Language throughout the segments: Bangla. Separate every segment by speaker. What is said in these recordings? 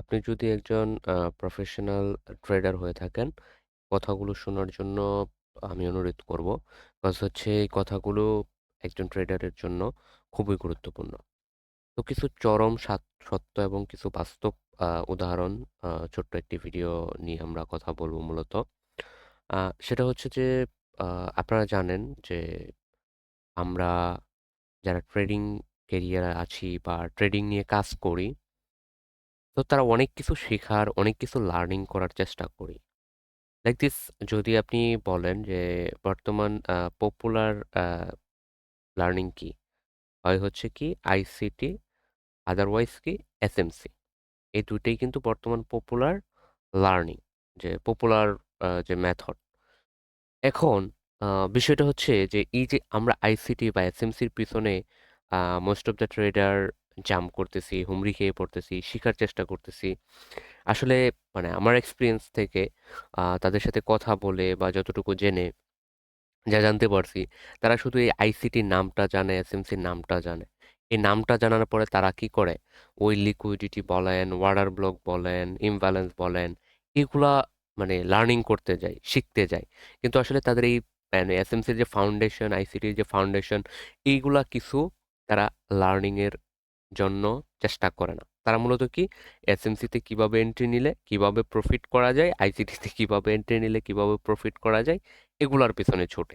Speaker 1: আপনি যদি একজন প্রফেশনাল ট্রেডার হয়ে থাকেন, কথাগুলো শোনার জন্য আমি অনুরোধ করব। কজ হচ্ছে এই কথাগুলো একজন ট্রেডারের জন্য খুবই গুরুত্বপূর্ণ। তো কিছু চরম সাত সত্য এবং কিছু বাস্তব উদাহরণ ছোট্ট একটি ভিডিও নিয়ে আমরা কথা বলব মূলত। সেটা হচ্ছে যে আপনারা জানেন যে আমরা যারা ট্রেডিং ক্যারিয়ারে আছি বা ট্রেডিং নিয়ে কাজ করি তো তারা অনেক কিছু শেখার, অনেক কিছু লার্নিং করার চেষ্টা করি। লাইক দিস যদি আপনি বলেন যে বর্তমান পপুলার লার্নিং কি? হয় হচ্ছে কি আইসিটি, আদারওয়াইজ কি এসএমসি। এই ২ টাই কিন্তু বর্তমান পপুলার লার্নিং যে পপুলার যে মেথড। এখন বিষয়টা হচ্ছে যে এই যে আমরা আইসিটি বা এসএমসির পিছনে most of the trader jump করতেছি, হুমড়ি খেয়ে পড়তেছি, শিখার চেষ্টা করতেছি। আসলে মানে আমার এক্সপিরিয়েন্স থেকে তাদের সাথে কথা বলে বা যতটুকু জেনে যা জানতে পারছি, তারা শুধু এই আইসিটির নামটা জানে, এসএমসির নামটা জানে। এই নামটা জানার পরে তারা কি করে? ওই লিকুইডিটি বলেন, অর্ডার ব্লক বলেন, ইমব্যালেন্স বলেন, এগুলা মানে লার্নিং করতে যায়, শিখতে যায়। কিন্তু আসলে তাদের এই মানে এসএমসির যে ফাউন্ডেশন, আইসিটির যে ফাউন্ডেশন, এইগুলা কিছু তারা লার্নিং এর জন্য চেষ্টা করে না। তারা মূলত কি এসএমসিতে কীভাবে এন্ট্রি নিলে কীভাবে প্রফিট করা যায়, আইসিটিতে কীভাবে এন্ট্রি নিলে কীভাবে প্রফিট করা যায়, এগুলোর পেছনে ছোটে।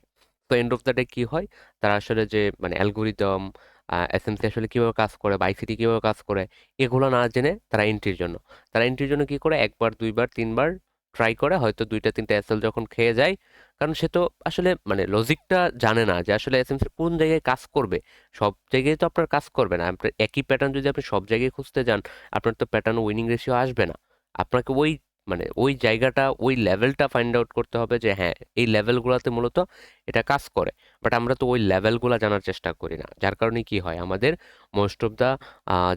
Speaker 1: তো এন্ড অফ দ্যা ডে কি হয়? তারা আসলে যে মানে অ্যালগরিদম, এসএমসি আসলে কীভাবে কাজ করে বা আইসিটি কীভাবে কাজ করে, এগুলো না জেনে তারা এন্ট্রির জন্য। তারা এন্ট্রির জন্য কি করে? ১ বার, ২ বার, ৩ বার ট্রাই করে হয়তো ২ টা ৩ টা এসএল যখন খেয়ে যায়, কারণ সে তো আসলে মানে লজিকটা জানে না যে আসলে এসএমসি কোন জায়গায় কাজ করবে। সব জায়গায় তো আপনার কাজ করবে না। আপনার একই প্যাটার্ন যদি আপনি সব জায়গায় খুঁজতে যান, আপনার তো প্যাটার্ন উইনিং রেশিও আসবে না। আপনাকে ওই মানে ওই জায়গাটা, ওই লেভেলটা ফাইন্ড আউট করতে হবে যে হ্যাঁ, এই লেভেলগুলাতে মূলত এটা কাজ করে। বাট আমরা তো ওই লেভেলগুলা জানার চেষ্টা করি না। যার কারণে কি হয়? আমাদের মোস্ট অফ দ্যা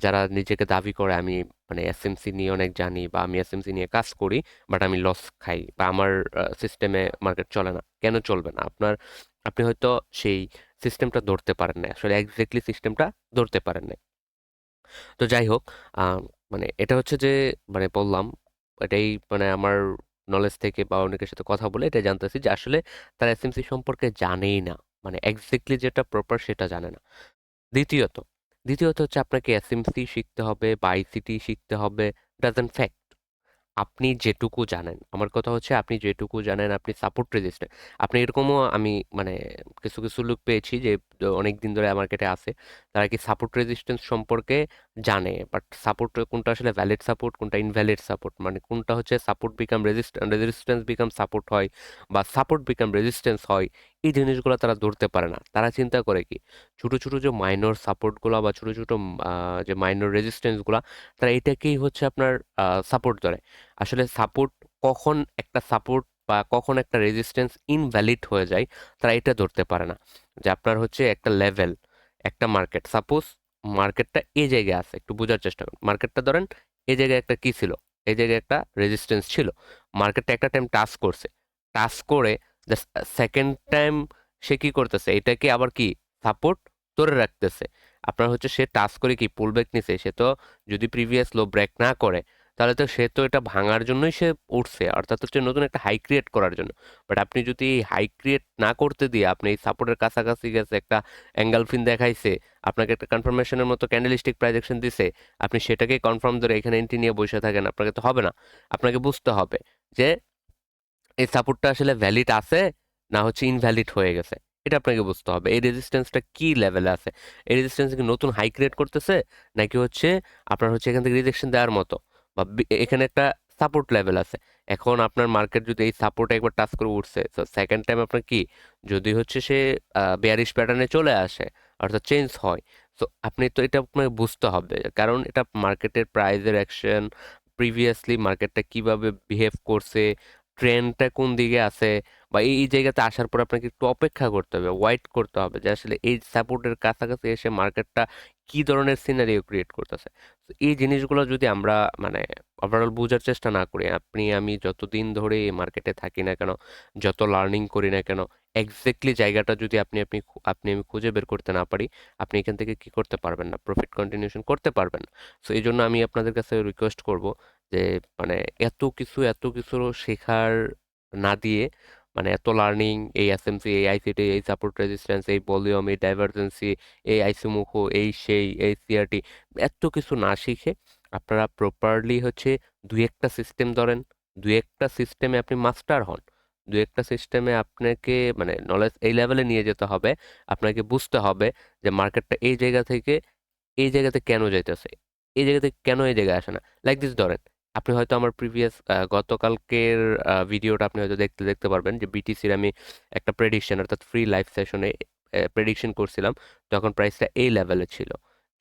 Speaker 1: যারা নিজেকে দাবি করে আমি মানে এস এসএমসি নিয়ে অনেক জানি বা আমি এস এসএমসি নিয়ে কাজ করি, বাট আমি লস খাই বা আমার সিস্টেমে মার্কেট চলে না। কেন চলবে না? আপনার আপনি হয়তো সেই সিস্টেমটা ধরতে পারেন না আসলে এক্সাক্টলি সিস্টেমটা ধরতে পারেন নাই। তো যাই হোক, মানে এটা হচ্ছে যে মানে বললাম, এটাই মানে আমার নলেজ থেকে বা অনেকের সাথে কথা বলে এটা জানতেছি যে আসলে তারা এসএমসি সম্পর্কে জানেই না। মানে এক্সাক্টলি যেটা প্রপার সেটা জানে না। দ্বিতীয়ত, দ্বিতীয়ত হচ্ছে আপনাকে এসএমসি শিখতে হবে বা আইসিটি শিখতে হবে, ডাজন্ট ফ্যাক্ট। আপনি যেটুকু জানেন, আমার কথা হচ্ছে আপনি যেটুকু জানেন আপনি সাপোর্ট রেজিস্ট্যান্ট। আপনি এরকমও আমি মানে কিছু, কিছু লোক পেয়েছি যে অনেক দিন ধরে মার্কেটে আছে। তারা কি সাপোর্ট রেজিস্ট্যান্স সম্পর্কে জানে। বাট সাপোর্ট কোনটা আসলে ভ্যালিড সাপোর্ট, কোনটা ইনভ্যালিড সাপোর্ট। মানে কোনটা হচ্ছে support become resist resistance become support হয় বা সাপোর্ট বিকাম রেজিস্ট্যান্স হয়। এই জিনিসগুলো তারা ধরতে পারে না। তারা চিন্তা করে কি? ছোট, ছোট যে মাইনর সাপোর্টগুলা বা ছোট, ছোট যে মাইনর রেজিস্ট্যান্সগুলা তারা এটাকেই হচ্ছে আপনার সাপোর্ট ধরে। আসলে সাপোর্ট কখন একটা সাপোর্ট বা কখন একটা রেজিস্ট্যান্স ইনভ্যালিড হয়ে যায়, তারা এটা ধরতে পারে না। যে আপনার হচ্ছে একটা লেভেল, একটা মার্কেট। সাপোজ মার্কেটটা এই জায়গায় আছে। একটু বোঝার চেষ্টা করুন। মার্কেটটা ধরেন এই জায়গায় একটা কী ছিল? এই জায়গায় একটা রেজিস্ট্যান্স ছিল। মার্কেটটা একটা টাইম টাচ করছে। টাচ করে জাস্ট সেকেন্ড টাইম সে কী করতেছে? এটাকে আবার কি সাপোর্ট ধরে রাখতেছে। আপনার হচ্ছে সে টাচ করে কি পুলব্যাক নিছে। সে তো যদি প্রিভিয়াস লো ব্রেক না করে, তাহলে তো সে তো এটা ভাঙার জন্যই সে উঠছে। অর্থাৎ হচ্ছে নতুন একটা হাই ক্রিয়েট করার জন্য। বাট আপনি যদি এই হাই ক্রিয়েট না করতে দিয়ে আপনি এই সাপোর্টের কাছাকাছি গেছে একটা এঙ্গেলফিন দেখাইছে, আপনাকে একটা কনফার্মেশনের মতো ক্যান্ডেলিস্টিক প্রাইজেকশন দিছে, আপনি সেটাকেই কনফার্ম ধরে এখানে এন্ট্রি নিয়ে বসে থাকেন, আপনাকে তো হবে না। আপনাকে বুঝতে হবে যে এই সাপোর্টটা আসলে ভ্যালিড আছে না হচ্ছে ইনভ্যালিড হয়ে গেছে। এটা আপনাকে বুঝতে হবে। এই রেজিস্ট্যান্সটা কি লেভেলে আছে? এই রেজিস্ট্যান্স কি নতুন হাই ক্রিয়েট করতেছে? নাকি হচ্ছে আপনার হচ্ছে এখান থেকে রিজেকশন দেওয়ার মতো? বা এখানে একটা সাপোর্ট লেভেল আছে। এখন আপনার মার্কেট যদি এই সাপোর্টে একবার টাচ করে উঠছে, তো সেকেন্ড টাইম আপনার কি? যদি হচ্ছে সে বেয়ারিশ প্যাটার্নে চলে আসে, অর্থাৎ চেঞ্জ হয়। তো আপনি তো এটা আপনাকে বুঝতে হবে। কারণ এটা মার্কেটের প্রাইজের অ্যাকশন, প্রিভিয়াসলি মার্কেটটা কীভাবে বিহেভ করছে, ট্রেন্ডটা কোন দিকে আছে বা এই, জায়গাতে আসার পর আপনাকে একটু অপেক্ষা করতে হবে, ওয়েট করতে হবে যে আসলে এই সাপোর্টের কাছাকাছি এসে মার্কেটটা কি ধরনের সিনারিও ক্রিয়েট করতেছে। তো এই জিনিসগুলো যদি আমরা মানে ওভারঅল বোঝার চেষ্টা না করি, আপনি আমি যতদিন ধরে এই মার্কেটে থাকি না কেন, যত লার্নিং করি না কেন, এক্স্যাক্টলি জায়গাটা যদি আপনি আপনি আপনি আমি খুঁজে বের করতে না পারি আপনি এখান থেকে কি করতে পারবেন না প্রফিট কন্টিনিউশন করতে পারবেন সো এই জন্য আমি আপনাদের কাছে রিকোয়েস্ট করব যে মানে এত কিছু এত কিছু শেখার না দিয়ে মানে এত লার্নিং এই এসএমসি এই আইসিটি এই সাপোর্ট রেজিস্ট্যান্স এই ভলিউম এই ডাইভারজেন্সি এই আইসিমুখো, এই সেই, এই সিআরটি এত কিছু না শিখে আপনারা প্রপারলি হচ্ছে দুই একটা সিস্টেম ধরেন, দুই একটা সিস্টেমে আপনি মাস্টার হন দু একটা সিস্টেমে আপনাকে মানে নলেজ এই লেভেলে নিয়ে যেতে হবে, আপনাকে বুঝতে হবে যে মার্কেটটা এই জায়গা থেকে, এই জায়গাতে কেন যাইতেছে, এই জায়গা থেকে কেন এই জায়গায় আসে না। লাইক দিস ধরেন আপনি হয়তো আমার প্রিভিয়াস গতকালকের ভিডিওটা আপনি হয়তো দেখতে দেখতে পারবেন যে বিটিসির আমি একটা প্রেডিকশন অর্থাৎ ফ্রি লাইভ সেশনে প্রেডিকশন করছিলাম, তখন প্রাইসটা এই লেভেলে ছিল,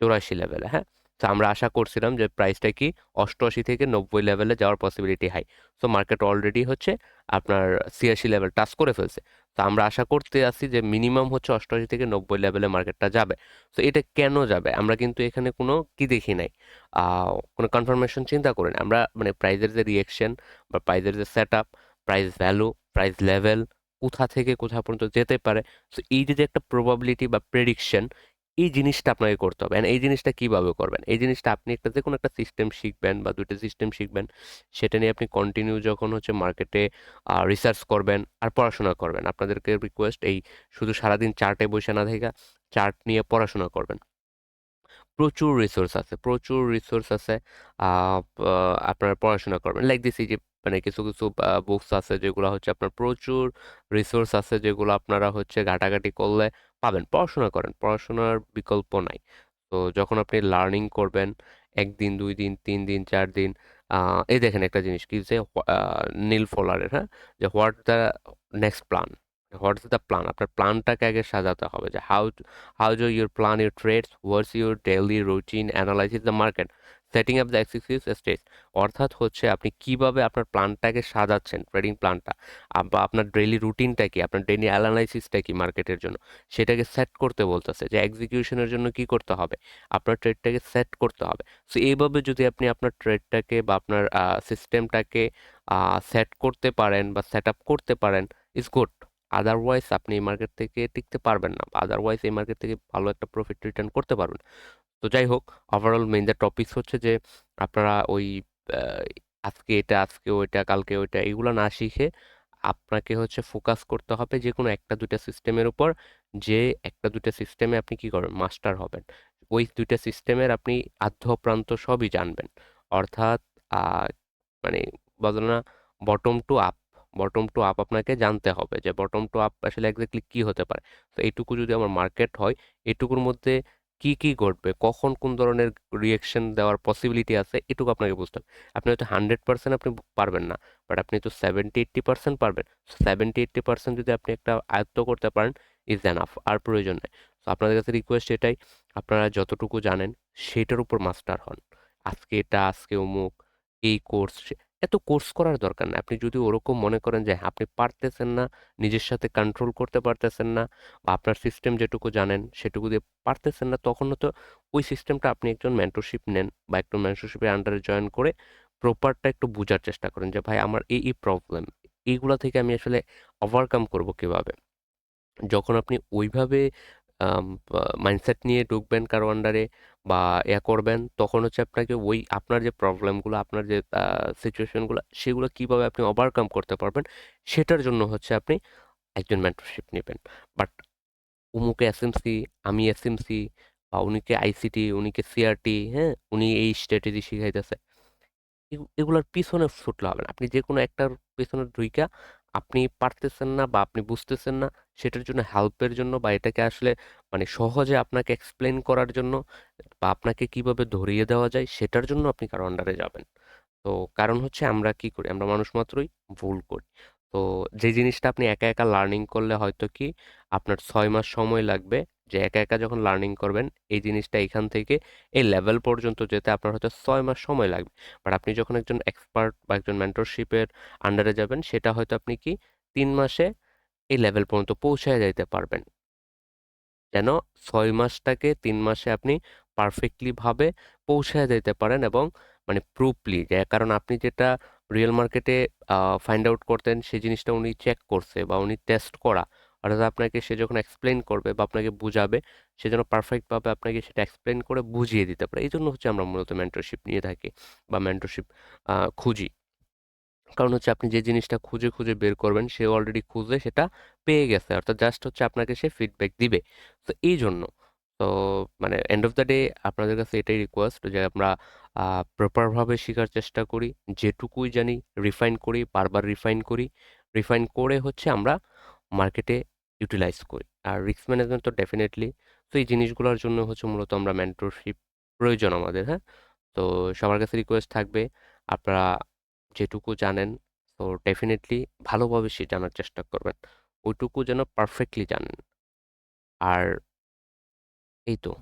Speaker 1: চৌরাশি লেভেলে হ্যাঁ? তো আমরা আশা করছিলাম যে প্রাইসটা কি অষ্টআশি থেকে নব্বই লেভেলে যাওয়ার possibility high so market already হচ্ছে আপনার ছিয়াশি লেভেল টাচ করে ফেলছে। তো আমরা আশা করতে আছি যে মিনিমাম হচ্ছে অষ্টআশি থেকে নব্বই লেভেলে মার্কেটটা যাবে। তো এটা কেন যাবে? আমরা কিন্তু এখানে কোনো কি দেখি নাই। কোনো কনফার্মেশন চিন্তা করি না। আমরা মানে প্রাইজের যে রিয়েকশন বা প্রাইজের যে set up price value price level কোথা থেকে কোথা পর্যন্ত যেতে পারে। তো এই যে একটা প্রবাবিলিটি বা প্রেডিকশন এই জিনিসটা আপনাকে করতে হবে। And এই জিনিসটা কীভাবে করবেন? এই জিনিসটা আপনি একটা যে কোনো একটা সিস্টেম শিখবেন বা দুইটা সিস্টেম শিখবেন, সেটা নিয়ে আপনি কন্টিনিউ যখন হচ্ছে মার্কেটে রিসার্চ করবেন আর পড়াশোনা করবেন। আপনাদেরকে রিকোয়েস্ট এই শুধু সারাদিন চার্টে বসে না থেকে চার্ট নিয়ে পড়াশোনা করবেন। প্রচুর রিসোর্স আছে, প্রচুর রিসোর্স আছে আপনারা পড়াশোনা করবেন। লাইক দিস এই যে মানে কিছু কিছু বুকস আছে যেগুলো হচ্ছে আপনার প্রচুর রিসোর্স আছে যেগুলো আপনারা হচ্ছে ঘাটাঘাটি করলে পাবেন। পড়াশোনা করেন, পড়াশোনার বিকল্প নাই। তো যখন আপনি লার্নিং করবেন, একদিন, দুই দিন, তিন দিন, চার দিন এই দেখেন একটা জিনিস কি যে নীল ফলারের হ্যাঁ? যে what the next plan what's the plan আপনার প্ল্যানটাকে আগে সাজাতে হবে যে how how your plan your trades what's your daily routine analysis the market setting up the executes stage অর্থাৎ হচ্ছে আপনি কীভাবে আপনার প্ল্যানটাকে সাজাচ্ছেন ট্রেডিং প্ল্যানটা বা আপনার ডেইলি রুটিনটা কি, আপনার ডেইলি অ্যানালাইসিসটা কি মার্কেটের জন্য, সেটাকে সেট করতে বলতেছে যে এক্সিকিউশনের জন্য কি করতে হবে, আপনার ট্রেডটাকে সেট করতে হবে। সো এইভাবে যদি আপনি আপনার ট্রেডটাকে বা আপনার সিস্টেমটাকে সেট করতে পারেন বা সেট আপ করতে পারেন ইজ গুড আদারওয়াইজ আপনি এই মার্কেট থেকে টিকতে পারবেন না আদারওয়াইজ এই মার্কেট থেকে ভালো একটা প্রফিট রিটার্ন করতে পারবেন। তো যাই হোক ওভারঅল মেইন দ্য টপিকস হচ্ছে যে, আপনারা ওই আজকে এটা, আজকে ওইটা, কালকে ওইটা, এগুলো না শিখে আপনাকে হচ্ছে ফোকাস করতে হবে যে কোনো একটা দুইটা সিস্টেমের উপর, যে একটা দুইটা সিস্টেমে আপনি কি করবেন মাস্টার হবেন। ওই দুইটা সিস্টেমের আপনি আদ্য প্রান্ত সবই জানবেন। অর্থাৎ মানে বলে না bottom to up bottom to up আপনাকে জানতে হবে যে বটম টু আপ আসলে এক্স্যাক্টলি কি হতে পারে। তো এইটুকু যদি আমার মার্কেট হয়, এটুকুর মধ্যে কি কি ঘটবে? কখন কোন ধরনের রিয়েকশন দেওয়ার পসিবিলিটি আছে? এটুকু আপনাকে বুঝতে হবে। আপনি হয়তো হান্ড্রেড পার্সেন্ট আপনি পারবেন না বাট আপনি তো সেভেন্টি এইট্টি পার্সেন্ট পারবেন। সেভেন্টি এইট্টি পার্সেন্ট যদি আপনি একটা আয়ত্ত করতে পারেন ইজ এনাফ আর প্রয়োজন নেই। তো আপনাদের কাছে রিকোয়েস্ট এটাই, আপনারা যতটুকু জানেন, সেটার উপর মাস্টার হন। আজকে এটা, আজকে অমুক, এই কোর্স এত কোর্স করার দরকার না। আপনি যদি ওরকম মনে করেন যে, আপনি পারতেছেন না, নিজের সাথে কন্ট্রোল করতে পারতেছেন না বা আপনার সিস্টেম যেটুকু জানেন সেটুকু দিয়ে পারতেছেন না তখন তো ওই সিস্টেমটা আপনি একজন মেন্টরশিপ নেন বা একজন মেন্টরশিপের আন্ডারে জয়েন করে প্রপারটা একটু বোঝার চেষ্টা করেন যে, ভাই, আমার এই এই প্রবলেম এইগুলা থেকে আমি আসলে ওভারকাম করব কীভাবে? যখন আপনি ওইভাবে মাইন্ডসেট নিয়ে ঢুকবেন কারও আন্ডারে বা ইয়া করবেন, তখন হচ্ছে আপনাকে ওই আপনার যে প্রবলেমগুলো আপনার যে সিচুয়েশনগুলো সেগুলো কীভাবে আপনি ওভারকাম করতে পারবেন, সেটার জন্য হচ্ছে আপনি একজন মেন্টরশিপ নেবেন। বাট উমুকে এসএমসি আমি এসএমসি বা উনিকে আইসিটি উনিকে সিআরটি হ্যাঁ উনি এই স্ট্র্যাটেজি শিখাইতেছে। এগুলোর পিছনে ছুটলে হবে না। আপনি যে কোনো একটার পিছনে ঢুইকা আপনি পারতেছেন না বা আপনি বুঝতেছেন না সেটার জন্য হেল্পের জন্য বা এটাকে আসলে মানে সহজে আপনাকে এক্সপ্লেন করার জন্য বা আপনাকে কীভাবে ধরিয়ে দেওয়া যায় সেটার জন্য আপনি কারও আন্ডারে যাবেন। তো কারণ হচ্ছে আমরা কি করি? আমরা মানুষ মাত্রই ভুল করি। তো যে জিনিসটা আপনি একা একা লার্নিং করলে হয়তো কি আপনার ছয় মাস সময় লাগবে যে একা একা যখন লার্নিং করবেন, এই জিনিসটা এখান থেকে এই লেভেল পর্যন্ত যেতে আপনার হয়তো ছয় মাস সময় লাগবে। বাট আপনি যখন একজন এক্সপার্ট বা একজন মেন্টরশিপের আন্ডারে যাবেন, সেটা হয়তো আপনি কি তিন মাসে এই লেভেল পর্যন্ত পৌঁছায় যাইতে পারবেন। যেন ছয় মাসটাকে তিন মাসে আপনি পারফেক্টলি ভাবে পৌঁছায় যেতে পারেন এবং মানে প্রুফলি যে কারণ আপনি যেটা রিয়েল মার্কেটে ফাইন্ড আউট করতেন, সেই জিনিসটা উনি চেক করছে বা উনি টেস্ট করা। অর্থাৎ আপনাকে সে যখন এক্সপ্লেন করবে বা আপনাকে বুঝাবে, সে যেন পারফেক্টভাবে আপনাকে সেটা এক্সপ্লেন করে বুঝিয়ে দিতে পারে। এই জন্য হচ্ছে আমরা মূলত মেন্টরশিপ নিয়ে থাকি বা মেন্টরশিপ খুঁজি। কারণ হচ্ছে আপনি যে জিনিসটা খুঁজে খুঁজে বের করবেন, সে অলরেডি খুঁজে সেটা পেয়ে গেছে। অর্থাৎ জাস্ট হচ্ছে আপনাকে সে ফিডব্যাক দিবে। তো এই জন্য তো মানে এন্ড অফ দ্য ডে আপনাদের কাছে এটাই রিকোয়েস্ট যে আমরা প্রপারভাবে শেখার চেষ্টা করি, যেটুকুই জানি রিফাইন করি, বারবার রিফাইন করি রিফাইন করে হচ্ছে আমরা মার্কেটে ইউটিলাইজ করি। আর রিস্ক ম্যানেজমেন্ট তো ডেফিনেটলি তো এই জিনিসগুলোর জন্য হচ্ছে মূলত আমরা মেন্টরশিপ প্রয়োজন আমাদের হ্যাঁ? তো সবার কাছে রিকোয়েস্ট থাকবে, আপনারা যেটুকু জানেন, তো ডেফিনেটলি ভালোভাবে সে জানার চেষ্টা করবেন, ওইটুকু যেন পারফেক্টলি জানেন। আর এই তো